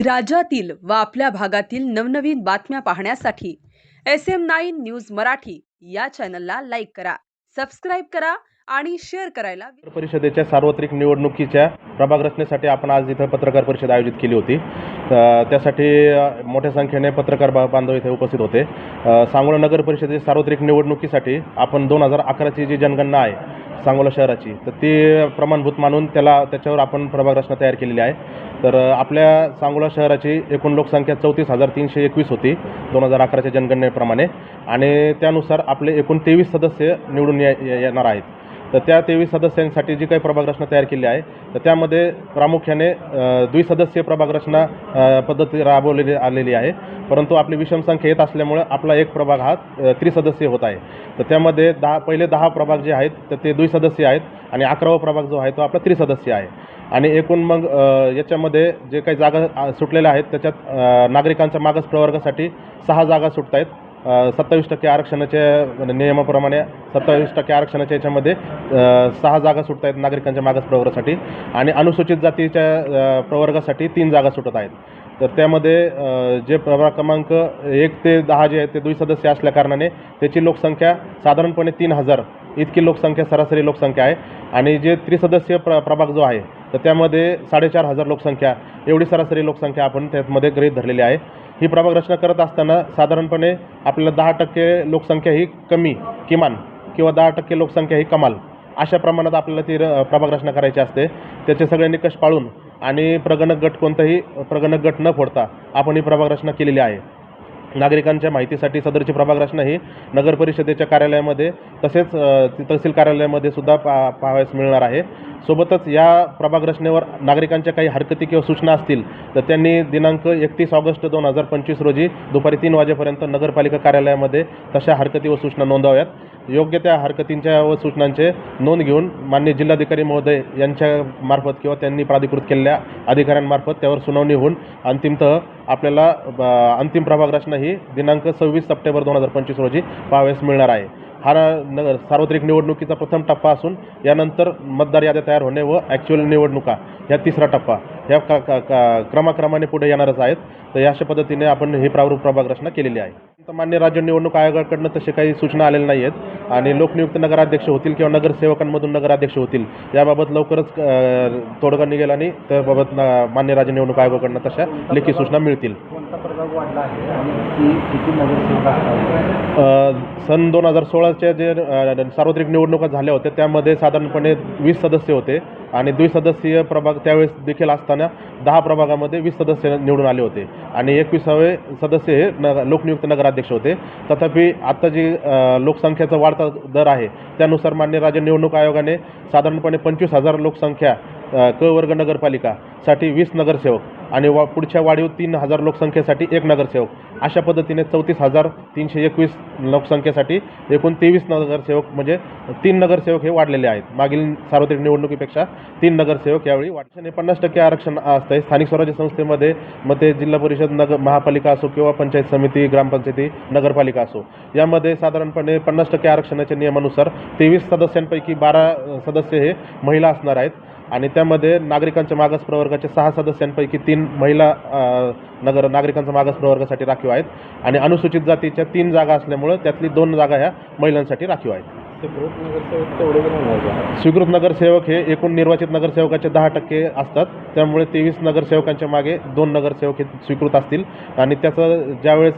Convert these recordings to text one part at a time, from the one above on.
राज्यातील व आपल्या भागातील नवनवीन बातम्या पाहण्यासाठी S M nine news Marathi या चॅनलला लाईक करा सबस्क्राईब करा आणि शेअर करायला नगर परिषदेच्या सार्वत्रिक निवडणुकीच्या प्रभाग रचनेसाठी आपण आज इथं पत्रकार परिषद आयोजित केली होती. अ, त्यासाठी अ, मोठ्या संख्येने पत्रकार बा- बांधव इथे उपस्थित होते. अ, सांगोला नगर परिषदेच्या सार्वत्रिक निवडणुकीसाठी आपण दोन हजार अकराची जी जनगणना आहे सांगोला शहराची. तर ती प्रमाणभूत मानून त्याला त्याच्यावर आपण प्रभाग रचना तयार केलेली आहे. तर आपल्या सांगोला शहराची एकूण लोकसंख्या चौतीस हजार तीनशे एकवीस होती दोन हजार अकराच्या जनगणनेप्रमाणे. आणि त्यानुसार आपले एकूण तेवीस सदस्य निवडून ये- ये- येणार आहेत. तर त्या तेवीस सदस्यांसाठी जी काही प्रभाग रचना तयार केली आहे तर त्यामध्ये प्रामुख्याने द्विसदस्यीय प्रभाग रचना पद्धती राबवलेली आलेली आहे. परंतु आपली विषम संख्या येत असल्यामुळं आपला एक प्रभाग हा त्रिसदस्यीय होत आहे. तर त्यामध्ये दहा पहिले दहा प्रभाग जे आहेत तर ते द्विसदस्यीय आहेत आणि अकरावा प्रभाग जो आहे तो आपला त्रिसदस्यीय आहे. आणि एकूण मग याच्यामध्ये जे काही जागा सुटलेल्या आहेत त्याच्यात नागरिकांच्या मागास प्रवर्गासाठी सहा जागा सुटत आहेत सत्तावीस टक्के आरक्षणाच्या म्हणजे नियमाप्रमाणे सत्तावीस टक्के आरक्षणाच्या याच्यामध्ये सहा जागा सुटत आहेत नागरिकांच्या मागास प्रवर्गासाठी आणि अनुसूचित जातीच्या प्रवर्गासाठी तीन जागा सुटत आहेत. तर त्यामध्ये जे प्रभाग क्रमांक एक ते दहा जे आहेत ते द्विसदस्य असल्या कारणाने त्याची लोकसंख्या साधारणपणे तीन हजार इतकी लोकसंख्या सरासरी लोकसंख्या आहे आणि जे त्रिसदस्यीय प्र प्रभाग जो आहे तर त्यामध्ये साडेचार हजार लोकसंख्या एवढी सरासरी लोकसंख्या आपण त्यामध्ये गृहीत धरलेली आहे. ही प्रभाग रचना करत असताना साधारणपणे आपल्याला दहा टक्के लोकसंख्या ही कमी किमान किंवा दहा टक्के लोकसंख्या ही कमाल अशा प्रमाणात आपल्याला ती र- प्रभाग रचना करायची असते. त्याचे सगळे निकष पाळून आणि प्रगणक गट कोणताही प्रगणक गट न फोडता आपण ही प्रभाग रचना केलेली आहे. नागरिकांच्या माहितीसाठी सदरची प्रभाग रचना ही नगर परिषदेच्या कार्यालयामध्ये तसेच तहसील कार्यालयामध्ये सुद्धा पा पाहावयास मिळणार आहे. सोबतच या प्रभाग रचनेवर नागरिकांच्या काही हरकती किंवा सूचना असतील तर त्यांनी दिनांक एकतीस ऑगस्ट दोन हजार पंचवीस रोजी दुपारी तीन वाजेपर्यंत नगरपालिका कार्यालयामध्ये तशा हरकती व सूचना नोंदवाव्यात. योग्य त्या हरकतींच्या व सूचनांचे नोंद घेऊन मान्य जिल्हाधिकारी महोदय यांच्या मार्फत किंवा त्यांनी प्राधिकृत केलेल्या अधिकाऱ्यांमार्फत त्यावर सुनावणी होऊन अंतिमतः आपल्याला ब- अंतिम प्रभाग रचना ही दिनांक सव्वीस सप्टेंबर दोन हजार पंचवीस रोजी पाहावयास मिळणार आहे. हा नगर सार्वत्रिक निवडणुकीचा प्रथम टप्पा असून यानंतर मतदार याद्या तयार होणे व ॲक्च्युअल निवडणुका ह्या तिसरा टप्पा. ह्या का क का क्रमाक्रमाने पुढे येणारच आहेत. तर अशा पद्धतीने आपण ही प्रारूप प्रभाग रचना केलेली आहे. मान्य राज्य निवडणूक आयोगाकडनं तसे काही सूचना आलेल्या नाही आहेत आणि लोकनियुक्त नगराध्यक्ष होतील किंवा नगरसेवकांमधून नगराध्यक्ष होतील याबाबत लवकरच तोडगा निघेल आणि त्याबाबत मान्य राज्य निवडणूक आयोगाकडनं तशा लेखी सूचना मिळतील. सन दोन हजार सोळाच्या जे सार्वत्रिक निवडणुका झाल्या होत्या त्यामध्ये साधारणपणे वीस सदस्य होते. आणि द्विसदस्यीय प्रभाग त्यावेळेस देखील असताना दहा प्रभागामध्ये वीस सदस्य निवडून आले होते. आणि एकविसावे सदस्य हे न लोकनियुक्त नगराध्यक्ष होते. तथापि आत्ता जी लोकसंख्याचा लोकसंख्येचा वाढता दर आहे त्यानुसार मान्य राज्य निवडणूक आयोगाने साधारणपणे पंचवीस हजार लोकसंख्या क वर्ग नगरपालिकासाठी वीस नगरसेवक आणि वा पुढच्या वाढीव तीन हजार लोकसंख्येसाठी एक नगरसेवक. अशा पद्धतीने चौतीस हजार तीनशे एकवीस लोकसंख्येसाठी एकूण तेवीस नगरसेवक म्हणजे तीन नगरसेवक हे वाढलेले आहेत. मागील सार्वत्रिक निवडणुकीपेक्षा तीन नगरसेवक यावेळी वाढ पन्नास टक्के आरक्षण असतं स्थानिक स्वराज्य संस्थेमध्ये मग ते जिल्हा परिषद नगर महापालिका असो किंवा पंचायत समिती ग्रामपंचायती नगरपालिका असो. यामध्ये साधारणपणे पन्नास टक्के आरक्षणाच्या नियमानुसार तेवीस सदस्यांपैकी बारा सदस्य हे महिला असणार आहेत. आणि त्यामध्ये नागरिकांच्या मागास प्रवर्गाच्या सहा सदस्यांपैकी तीन महिला नगर नागरिकांच्या मागास प्रवर्गासाठी राखीव आहेत. आणि अनुसूचित जातीच्या तीन जागा असल्यामुळं त्यातली दोन जागा ह्या महिलांसाठी राखीव आहेत. स्वीकृत नगरसेवक हे एकूण निर्वाचित नगरसेवकाचे दहा टक्के असतात. त्यामुळे तेवीस नगरसेवकांच्या मागे दोन नगरसेवक हे स्वीकृत असतील. आणि त्याचं ज्यावेळेस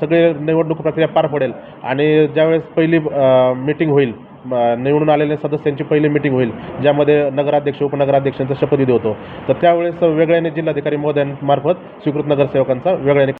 सगळे निवडणूक प्रक्रिया पार पडेल आणि ज्यावेळेस पहिली मीटिंग होईल निवडून आलेल्या सदस्यांची पहिली मीटिंग होईल ज्यामध्ये नगराध्यक्ष उपनगराध्यक्षांचा शपथविधी होतो. तर त्यावेळेस वेगळ्याने जिल्हाधिकारी महोदयांमार्फत स्वीकृत नगरसेवकांचा वेगळ्याने